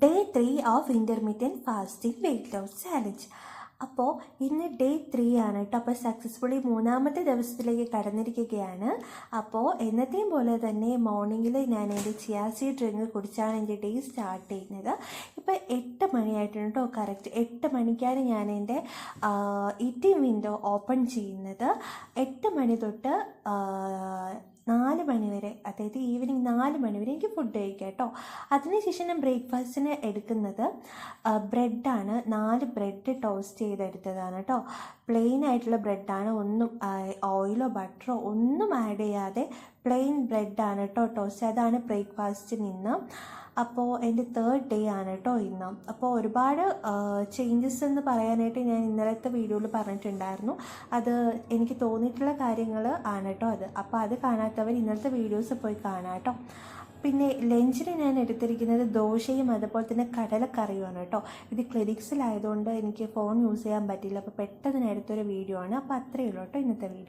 Day three of intermediate fasting weight loss challenge അപ്പോൾ ഇന്ന് day three ആണ് കേട്ടോ അപ്പോൾ സക്സസ്ഫുള്ളി മൂന്നാമത്തെ ദിവസത്തിലേക്ക് കടന്നിരിക്കുകയാണ്. അപ്പോൾ എന്നത്തെയും പോലെ തന്നെ മോർണിംഗിൽ ഞാൻ എന്റെ ചിയാസി ഡ്രിങ്ക് കുടിച്ചാണ് എന്റെ ഡേ സ്റ്റാർട്ട് ചെയ്യുന്നത്. ഇപ്പോൾ എട്ട് മണിയായിട്ടുണ്ട് കേട്ടോ കറക്റ്റ് എട്ട് മണിക്കാണ് ഞാൻ എന്റെ ഇറ്റിംഗ് വിൻഡോ ഓപ്പൺ ചെയ്യുന്നത്. എട്ട് മണി തൊട്ട് നാല് മണിവരെ അതായത് ഈവനിങ് നാല് മണിവരെ എനിക്ക് ഫുഡ് കഴിക്കാം കേട്ടോ. അതിനുശേഷം ഞാൻ ബ്രേക്ക്ഫാസ്റ്റിന് എടുക്കുന്നത് ബ്രെഡാണ് നാല് ബ്രെഡ് ടോസ്റ്റ് ചെയ്തെടുത്തതാണ് കേട്ടോ. പ്ലെയിൻ ആയിട്ടുള്ള ബ്രെഡാണ് ഒന്നും ഓയിലോ ബട്ടറോ ഒന്നും ആഡ് ചെയ്യാതെ പ്ലെയിൻ ബ്രെഡാണ് കേട്ടോ ടോസ്റ്റ് അതാണ് ബ്രേക്ക്ഫാസ്റ്റിൽ ഇന്ന്. അപ്പോൾ എന്റെ തേർഡ് ഡേ ആണ് കേട്ടോ ഇന്ന്. അപ്പോൾ ഒരുപാട് ചേഞ്ചസ് എന്ന് പറയാനായിട്ട് ഞാൻ ഇന്നലത്തെ വീഡിയോയിൽ പറഞ്ഞിട്ടുണ്ടായിരുന്നു. അത് എനിക്ക് തോന്നിയിട്ടുള്ള കാര്യങ്ങൾ ആണ് കേട്ടോ അത്. അപ്പോൾ അത് കാണാത്തവർ ഇന്നലത്തെ വീഡിയോസ് പോയി കാണാം കേട്ടോ പിന്നെ ലഞ്ചിന് ഞാൻ എടുത്തിരിക്കുന്നത് ദോശയും അതുപോലെ തന്നെ കടലക്കറിയുമാണ് കേട്ടോ ഇത് ക്ലിനിക്സിലായതുകൊണ്ട് എനിക്ക് ഫോൺ യൂസ് ചെയ്യാൻ പറ്റില്ല അപ്പോൾ പെട്ടെന്ന് എടുത്തൊരു വീഡിയോ ആണ്. അപ്പോൾ അത്രയേ ഉള്ളൂ കേട്ടോ ഇന്നത്തെ വീഡിയോ.